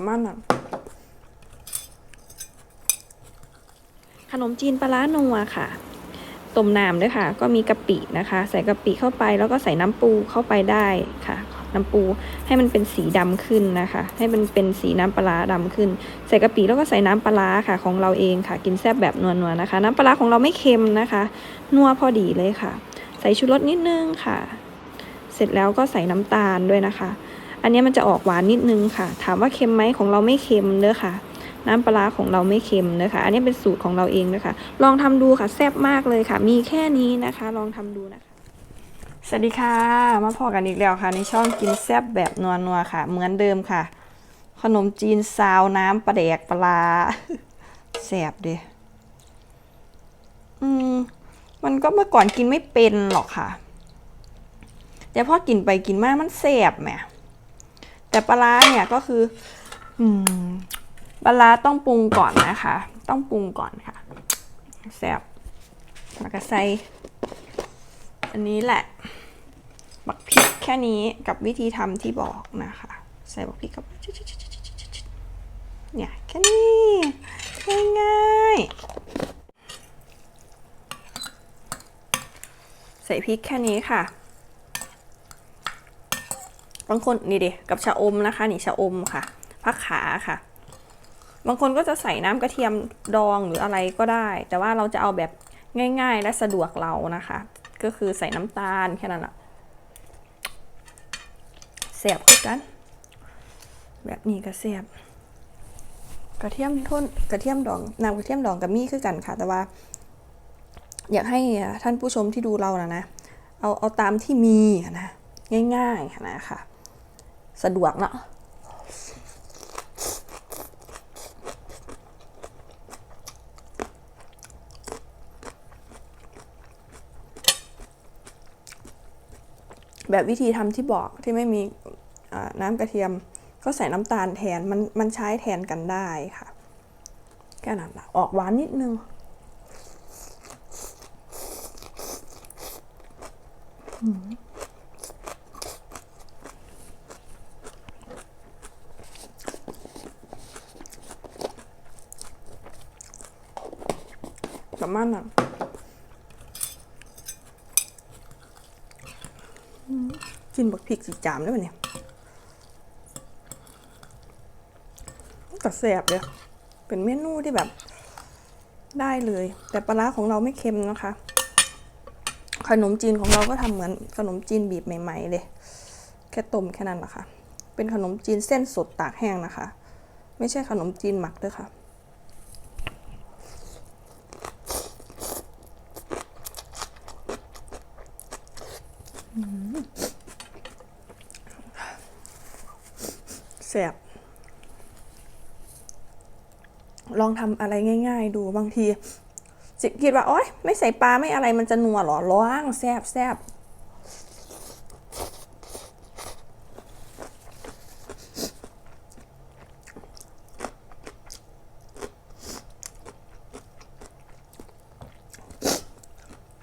ประมาณนั้นขนมจีนปลาร้านัวค่ะ ต้มน้ำด้วยค่ะ ก็มีกะปินะคะ ใส่กะปิเข้าไปแล้วก็ใส่น้ำปูเข้าไปได้ค่ะ น้ำปูให้มันเป็นสีดำขึ้นนะคะ ให้มันเป็นสีน้ำปลาดำขึ้น ใส่กะปิแล้วก็ใส่น้ำปลาค่ะ ของเราเองค่ะ กินแซ่บแบบนัวๆนะคะ น้ำปลาร้าของเราไม่เค็มนะคะ นัวพอดีเลยค่ะ ใส่ชูรสนิดนึงค่ะ เสร็จแล้วก็ใส่น้ำตาลด้วยนะคะ อันนี้มันจะออกหวานนิดนึงค่ะ ถามว่าเค็มไหมของเราไม่เค็มเด้อค่ะ น้ำปลาของเราไม่เค็มนะคะ อันนี้เป็นสูตรของเราเองนะคะ ลองทำดูค่ะแซ่บมากเลยค่ะ มีแค่นี้นะคะ ลองทำดูนะคะ สวัสดีค่ะ มาพอกันอีกแล้วค่ะ ในช่องกินแซ่บแบบนัวๆค่ะ เหมือนเดิมค่ะ ขนมจีนซาวน้ำปลาแดกปลาแซ่บดิอืมมันก็เมื่อก่อนกินไม่เป็นหรอกค่ะ แต่พอกินไปกินมามันแซ่บแหม แต่ปลาเนี่ยก็คือ อืมปลาร้าต้องปรุงก่อนนะคะ ต้องปรุงก่อนค่ะแซ่บแล้วก็ใส่อันนี้แหละบักพริกแค่นี้กับวิธีทำที่บอกนะคะ ใส่บักพริกกับเนี่ยแค่นี้ง่ายๆใส่พริกแค่นี้ค่ะ บางคนนี่เด็กับชะอมนะคะ นี่ชะอมค่ะผักขาค่ะ บางคนก็จะใส่น้ำกระเทียมดองหรืออะไรก็ได้ แต่ว่าเราจะเอาแบบง่าย ๆ และสะดวกเรานะคะ ก็คือใส่น้ำตาลแค่นั้นแหละเสียบคือกัน แบบนี้ก็เสียบกระเทียมทุ่นกระเทียมดองน้ำกระเทียมดองกับมี่คือกันค่ะ แต่ว่า อยากให้ท่านผู้ชมที่ดูเรานะนะเอาเอาตามที่มีนะง่ายๆนะคะ สะดวกเนาะแบบวิธีทำที่บอกที่ไม่มีน้ำกระเทียม ก็ใส่น้ำตาลแทนมันมันใช้แทนกันได้ค่ะแค่นั้นละออกหวานนิดนึงอืม มาณนั้นกินบักพริกสีจามได้ไหมเนี่ยก็แสบเลยเป็นเมนูที่แบบ ได้เลย แต่ปลาของเราไม่เค็มนะคะ ขนมจีนของเราก็ทำเหมือนขนมจีนบีบใหม่ ๆ เลย แค่ต้มแค่นั้นแหละคะ เป็นขนมจีนเส้นสดตากแห้งนะคะ ไม่ใช่ขนมจีนหมักด้วยค่ะ แสบลองทำอะไรง่าย ๆ ดูบางทีจิคิดว่าโอ๊ยไม่ใส่ปลาไม่อะไรมันจะนัวหรอร้างแซบแซบ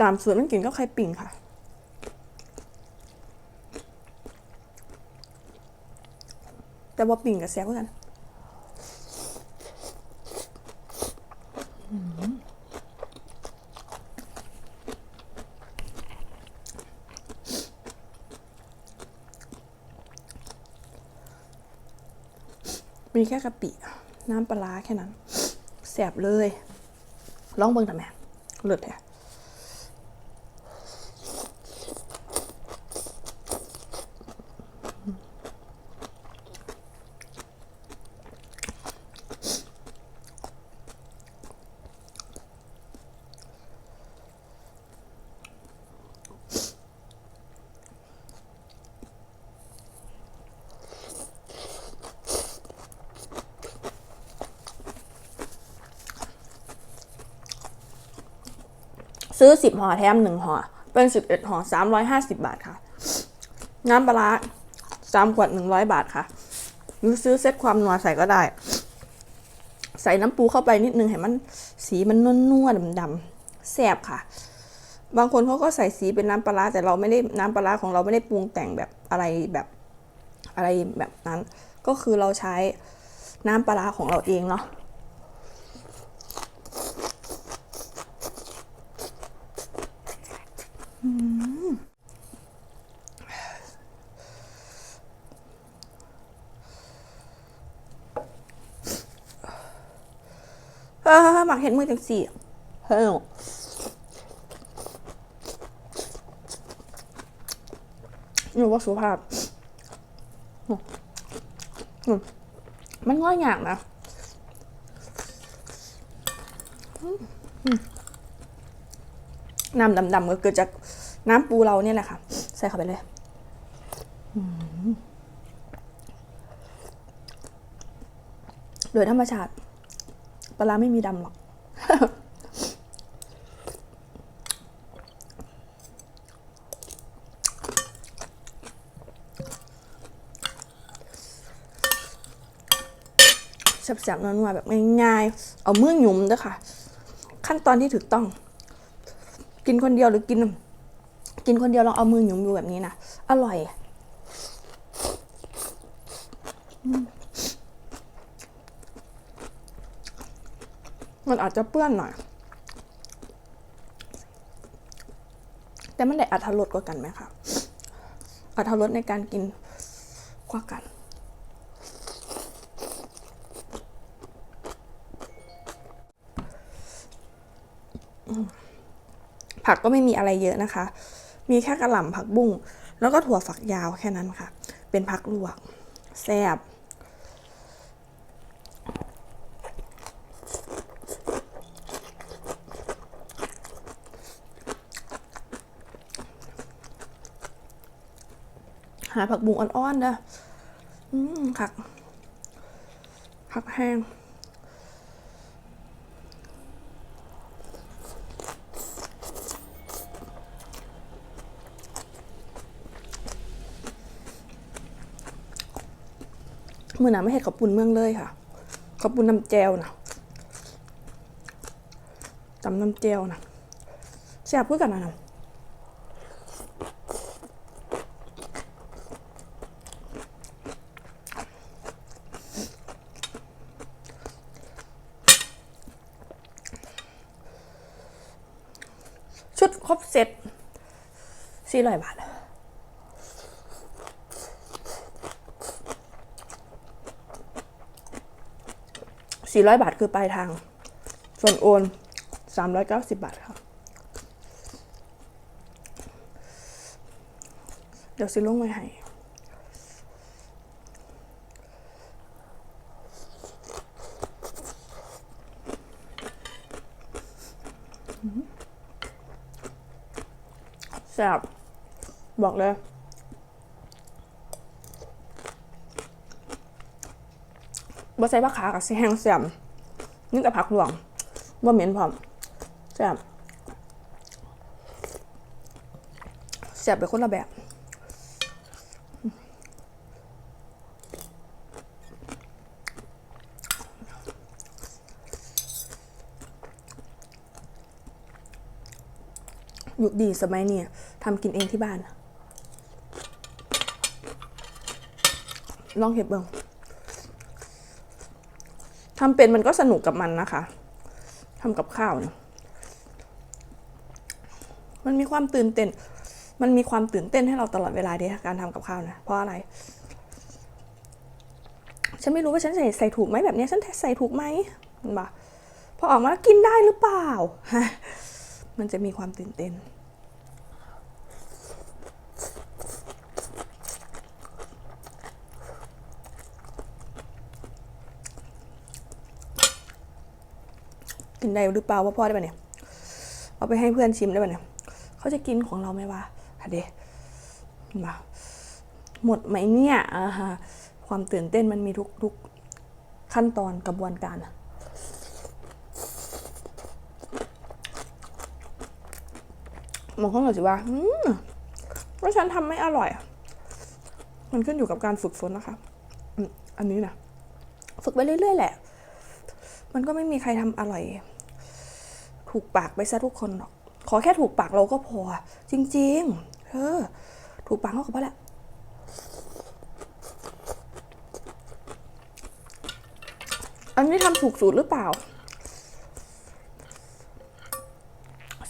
ตามสูตรมันกินก็ไข่ปิ่งค่ะ แต่ ว่าปิ่งกับแซ่บเหมือนกันมีแค่กะปิ น้ำปลาร้าแค่นั้นแสบเลย ลองเบิ่งทำไมเลิศแท้ ซื้อสิบห่อแถมหนึ่งห่อเป็นสิบเอ็ดห่อสามร้อยห้าสิบบาทค่ะ น้ำปลาร้าสามขวดหนึ่งร้อยบาทค่ะ หรือซื้อเซตความนัวใส่ก็ได้ ใส่น้ำปูเข้าไปนิดนึงให้มันสีมันนัวๆดำๆแซ่บค่ะ บางคนเขาก็ใส่สีเป็นน้ำปลาร้าแต่เราไม่ได้น้ำปลาร้าของเราไม่ได้ปรุงแต่งแบบอะไรแบบอะไรแบบนั้น ก็คือเราใช้น้ำปลาร้าของเราเองเนาะอืม เออหมักเห็ดมือจังสี่เฮ้ยหนูว่าสุภาพมันง่อยอย่างนะน้ำดำๆก็เกิดจาก น้ำปูเราเนี่ยแหละค่ะ ใส่เข้าไปเลยโดยธรรมชาติปลาร้าไม่มีดำหรอกแซ่บๆนัวๆแบบง่ายๆ เอามือหยุมเด้อค่ะ ขั้นตอนที่ถูกต้อง กินคนเดียวหรือกิน กินคนเดียวลองเอามือหยุมดูแบบนี้นะ อร่อย มันอาจจะเปื้อนหน่อย แต่มันได้อัตรสกว่ากันไหมคะอัตรสในการกินกว่ากันผักก็ไม่มีอะไรเยอะนะคะ มีแค่กระหล่ำผักบุ้งแล้วก็ถั่วฝักยาวแค่นั้นค่ะ เป็นผักลวกแซ่บหาผักบุ้งอ่อนๆเด้ออืมผักผักแห้ง มือหนาไม่เห็ดขอบปุ่นเมืองเลยค่ะ ขอบปุ่นน้ำแจวนะตำน้ำแจวนะแซ่บพูดกันนะนะชุดครบเซ็ตสี่ร้อยบาท 400 บาทคือปลายทาง ส่วนโอน 390 บาทค่ะ เดี๋ยวซื้อลงไว้ให้แซ่บบอกเลย บ่ใส่ผักขากับสิแห้งแซ่บนี่แต่ผักหลวงบ่เหม็นพร้อมแซ่บแซ่บไปคนละแบบยุคดีสมัยนี้ทำกินเองที่บ้าน ลองเห็ดเบิ่ง ทำเป็นมันก็สนุกกับมันนะคะทำกับข้าวเนี่ยมันมีความตื่นเต้น มันมีความตื่นเต้นให้เราตลอดเวลาดีการทำกับข้าวนะ เพราะอะไร ฉันไม่รู้ว่าฉันใส่ใส่ถูกไหมแบบเนี้ยฉันใส่ถูกไหมมันบอกพอออกมาแล้วกินได้หรือเปล่า มันจะมีความตื่นเต้น กินได้หรือเปล่าว่าพ่อได้ปะเนี่ย เอาไปให้เพื่อนชิมได้ปะเนี่ย เขาจะกินของเราไหมวะอะเดมาหมดไหมเนี่ยอ่าฮะความตื่นเต้นมันมีทุกทุกขั้นตอนกระบวนการอะบางคนก็จะว่าอืมว่าฉันทำไม่อร่อย มันขึ้นอยู่กับการฝึกฝนนะคะอันนี้นะฝึกไปเรื่อยๆแหละ มันก็ไม่มีใครทำอร่อย ถูกปากไปซะทุกคนหรอก ขอแค่ถูกปากเราก็พอ จริงๆเออถูกปากเราก็พอแล้วอันนี้ทำถูกสูตรหรือเปล่า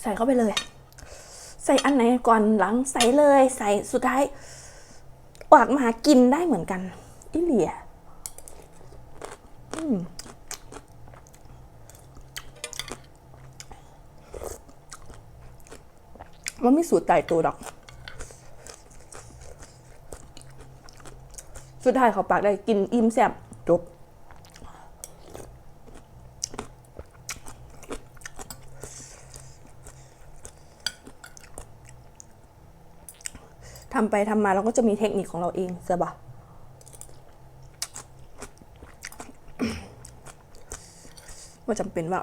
ใส่เข้าไปเลย ใส่อันไหนก่อนหลังใส่เลย ใส่สุดท้ายออกมากินได้เหมือนกันอิเหลียอืม มันไม่สูตรตายตัวดอก สุดท้ายเขาปากได้กินอิ่มแซ่บจบทำไปทำมาเราก็จะมีเทคนิคของเราเองใช่ปะว่าจำเป็นว่า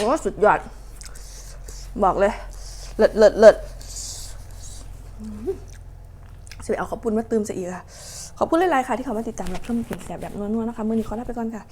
ออโอ้สุดยอด บอกเลย เลิศเลิศเลิศสิไปเอาขอบคุณมาตืมซะอีกค่ะ ขอบคุณหลายๆค่ะที่เขามาติดตามรับชมเพลงแสบแบบนัวๆนะคะ มือนี้ขอลาไปก่อนค่ะ